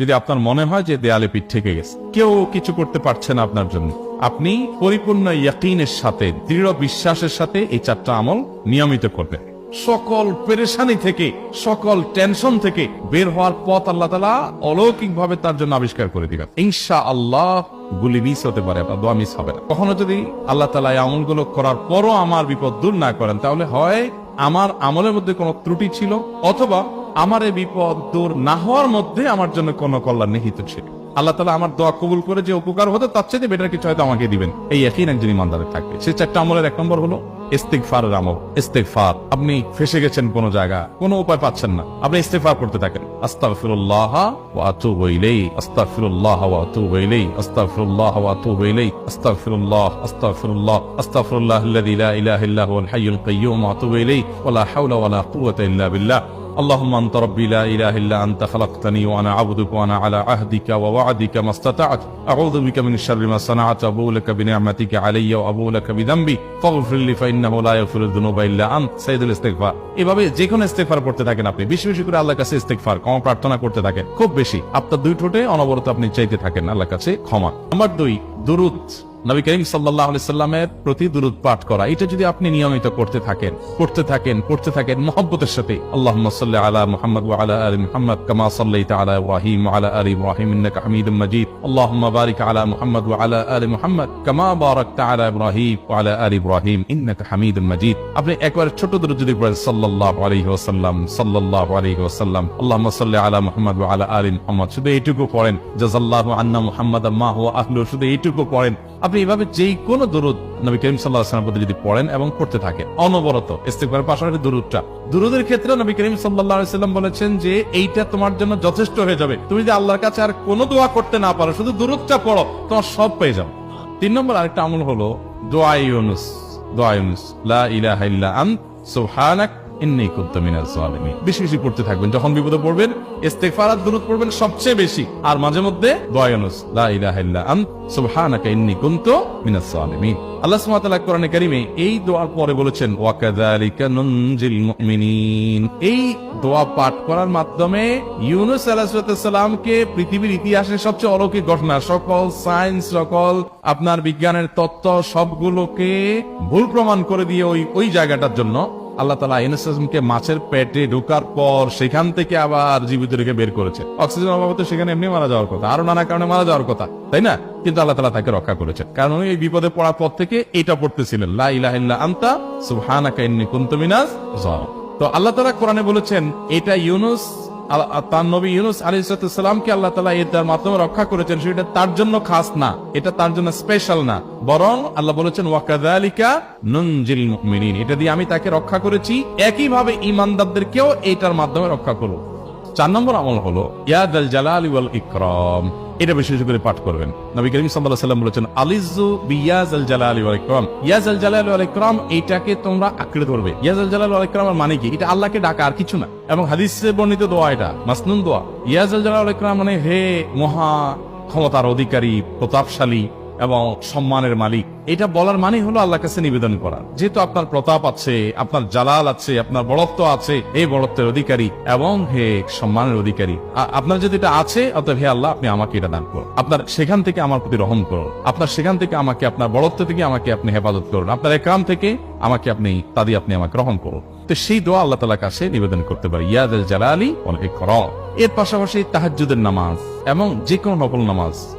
যদি আপনার মনে হয় যে দেয়ালে পিঠ থেকে গেছে, কেউ কিছু করতে পারছে না আপনার জন্য। আপনি পরিপূর্ণ ইয়াকিনের সাথে, দৃঢ় বিশ্বাসের সাথে এই চারটা আমল নিয়মিত করবেন। সকল পেরেশানি থেকে, সকল টেনশন থেকে বের হওয়ার পথ আল্লাহ তালা অলৌকিক ভাবে তার জন্য আবিষ্কার করে দিবেন। ইনশা আল্লাহ গুলি মিস হতে পারে বা দোয়া মিস হবে না। কখনো যদি আল্লাহ তালা এই আমলগুলো করার পরও আমার বিপদ দূর না করেন, তাহলে হয় আমার আমলের মধ্যে কোনো ত্রুটি ছিল, অথবা আমার এই বিপদ দূর না হওয়ার মধ্যে আমার জন্য কোনো কল্যাণ নিহিত ছিল। আল্লাহ তালা আমার দোয়া কবুল করে যে উপকার হতো, তার চেয়ে বেটার কিছু হয়তো আমাকে দিবেন। এই একই একজন ইমানদারের থাকবে। সে চারটা আমলের এক নম্বর হলো ইস্তেকফারের আমল। ইস্তেকফার আপনি ফেসে গেছেন কোন জায়গা কোনো উপায় পাচ্ছেন না। আপনি ইস্তেকফার করতে থাকেন। আস্তাগফিরুল্লাহ ওয়া আতুবু ইলাইহি, আস্তাগফিরুল্লাহ ওয়া আতুবু ইলাইহি, আস্তাগফিরুল্লাহ আল্লাযী লা ইলাহা ইল্লা হুয়াল কাইয়্যুম ওয়া লা হাওলা ওয়া লা কুওয়াতা ইল্লা বিল্লাহ। اللهم انت ربي لا اله الا انت خلقتني وانا عبدك وانا على عهدك ووعدك ما استطعت اعوذ بك من شر ما صنعت ابو لك بنعمتك علي وابو لك بذنبي فاغفر لي فانه لا يغفر الذنوب الا انت سيد الاستغفار এভাবে যে কোনো ইস্তেগফার করতে থাকেন আপনি বেশি বেশি করে আল্লাহর কাছে ইস্তেগফার ক্ষমা প্রার্থনা করতে থাকেন খুব বেশি আপনার দুই ঠোঁটে অনবরত আপনি চাইতে থাকেন আল্লাহর কাছে ক্ষমা নাম্বার দুই দুরুদ নবী করিম সাল্লাহ আলাইস্লামের প্রতি দুরুদ পাঠ করা। এটা যদি আপনি নিয়মিত করতে থাকেন করতে থাকেন করতে থাকেন, মহব্বতের সাথে আল্লাহ সাল্লাহ আলা মোহাম্মদ আলা আলী মোহাম্মদ কামা সাল্লাই আলা ওয়াহিম আলা আলী ওয়াহিম হামিদ মজিদ। আল্লাহ বারিক আলা মোহাম্মদ আলা আলী মোহাম্মদ কামা বারক আলা ইব্রাহিম আলা আলী ইব্রাহিম ইন্নাক হামিদ মজিদ। আপনি একবার ছোট দুরুদ যদি পড়েন সাল্লাহ আলী ওসাল্লাম সাল্লাহ আলী ওসাল্লাম আল্লাহ সাল্লাহ আলা মোহাম্মদ আলা আলী মোহাম্মদ, শুধু এইটুকু পড়েন। জাজাল্লাহ আন্না মোহাম্মদ মা হুয়া আহলু শুধু এইটুকু পড়েন। আপনি এভাবে যেই কোনো দরুদ নবী করিম সাল্লাহ আসলামের প্রতি যদি পড়েন এবং পড়তে থাকেন, অনবরত ইস্তেকবারের পাশাপাশি দুরুদটা। দুরুদের ক্ষেত্রে নবী করিম সাল্লাহ সাল্লাম বলেছেন যে এইটা তোমার জন্য যথেষ্ট হয়ে যাবে। তুমি যদি আল্লাহর কাছে আর কোনো দোয়া করতে না পারো, শুধু দুরুদটা পড়ো, তোমার সব পেয়ে যাও তিন নম্বর আরেকটা আমল হলো, দোয়া ইউনুস দোয়া ইউনুস, লা ইলাহা ইল্লা আন্ত, সুবহানাক জালিমিন। বেশি বেশি থাকবেন। যখন বিপদে পড়বেন আর দুরূদ পড়বেন সবচেয়ে বেশি। আর মাঝে মধ্যে লা ইলাহা আন্ত, সুবহানাকা কুনতু জালিমিন। আল্লাহ সুবহানাহু ওয়া তাআলা কোরআনে এই দোয়ার পরে বলেছেন, ওয়া কাযালিকা নুনজিল মুমিনিন। এই দোয়া পাঠ করার মাধ্যমে ইউনুস আলাইহিস সালামকে পৃথিবীর ইতিহাসের সবচেয়ে অলৌকিক ঘটনা। সকল সায়েন্স, সকল আপনার বিজ্ঞানের তত্ত্ব সবগুলোকে ভুল প্রমাণ করে দিয়ে ওই ওই জায়গাটার জন্য আল্লাহ তালা ইনসকে মাছের পেটে ঢোকার পর সেখান থেকে আবার জীবিত রেখে বের করেছে। অক্সিজেন অভাবে তো সেখানে এমনি মারা যাওয়ার কথা আরও নানা কারণে মারা যাওয়ার কথা, তাই না? কিন্তু আল্লাহ তালা তাকে রক্ষা করেছেন কারণ উনি এই বিপদে পড়ার পর থেকে এটা পড়তেছিলেন, লা ইলাহা ইল্লা আনতা, সুবহানাকা ইন্নী কুনতু মিনাজ জালিমিন। তো আল্লাহ তালা কোরআনে বলেছেন, এটা ইউনুস তার নবী ইউনুস আলী সালামকে আল্লাহ তালা এটার মাধ্যমে রক্ষা করেছেন, সেটা তার জন্য খাস না, এটা তার জন্য স্পেশাল না। বরং আল্লাহ বলেছেন ওয়াকাদালিকা নঞ্জিল এটা দিয়ে আমি তাকে রক্ষা করেছি, একইভাবে ইমানদারদেরকেও এটার মাধ্যমে রক্ষা করো চার নম্বর আমল হলো ইয়াদ আল জালাল ইকরাম এটা বেশি বেশি করে পাঠ করবেন। নবী করিম সাল্লাহ সাল্লাম বলেছেন আলিজু বিয়াজ আল জালা আলী ইয়াজ আল জালা আলী ইকরাম এইটাকে তোমরা আঁকড়ে ধরবে ইয়াজ আল জালা ওয়াল ইকরামের মানে কি? এটা আল্লাহকে ডাকা আর কিছু না। এবং হাদিসে বর্ণিত দোয়া এটা, মাসনুন দোয়া। ইয়াজ আল জালা মানে হে মহা ক্ষমতার অধিকারী, প্রতাপশালী এবং সম্মানের মালিক। এটা বলার মানে হলো আল্লাহ কাছে নিবেদন করা। যেহেতু আপনার প্রতাপ আছে, আপনার জালাল আছে, আপনার বড়ত্ব আছে, এই বড়ত্বের অধিকারী এবং হে সম্মানের অধিকারী আপনার যদি এটা আছে, অতএব হে আল্লাহ, আপনি আমাকে এটা দান করুন। আপনার সেখান থেকে আমার প্রতি রহম করুন। আপনার সেখান থেকে আমাকে, আপনার বড়ত্ব থেকে আমাকে আপনি হেফাজত করুন। আপনার একরাম থেকে আমাকে আপনি, তাদি আপনি আমাকে রহম করুন। তো সেই দোয়া আল্লাহ তালা কাছে নিবেদন করতে পারি। ইয়াদ জালালি অনেক করম এর পাশাপাশি তাহাজ্জুদের নামাজ এবং যে কোনো নকল নামাজ।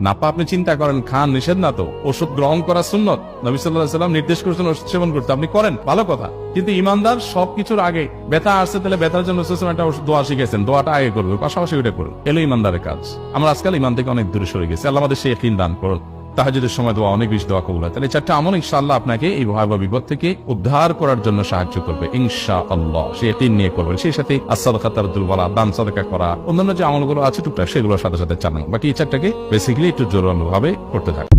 নাপা, আপনি চিন্তা করেন, খান নিষেধ না তো? ওষুধ গ্রহণ করা সুন্নত? নবী সাল্লাহ সাল্লাম নির্দেশ করেছেন ওষুধ সেবন করতে। আপনি করেন, ভালো কথা। কিন্তু ইমানদার সবকিছুর আগে ব্যথা আসছে, তাহলে ব্যথার জন্য একটা ওষুধ, দোয়া শিখেছেন। দোয়াটা আগে করবে, পাশাপাশি ওইটা করবে এলো ইমানদারের কাজ। আমরা আজকাল ইমান থেকে অনেক দূরে সরে গেছি। আল্লাহ আমাদের সে দান করুন। তাহাজুদের সময় দোয়া অনেক বেশি দোয়া কবুল হয়। তাহলে চারটা আমল ইনশাল্লাহ আপনাকে এই ভয়াবহ বিপদ থেকে উদ্ধার করার জন্য সাহায্য করবে। ইনশা আল্লাহ সে তিন নিয়ে করবেন সেই সাথে আসাদ খাতার দুর্বলা দান, সদকা করা, অন্যান্য যে আমলগুলো আছে, টুকটাক সেগুলোর সাথে সাথে চালান। বাকি এই চারটাকে বেসিক্যালি একটু জোরালো ভাবে করতে থাকে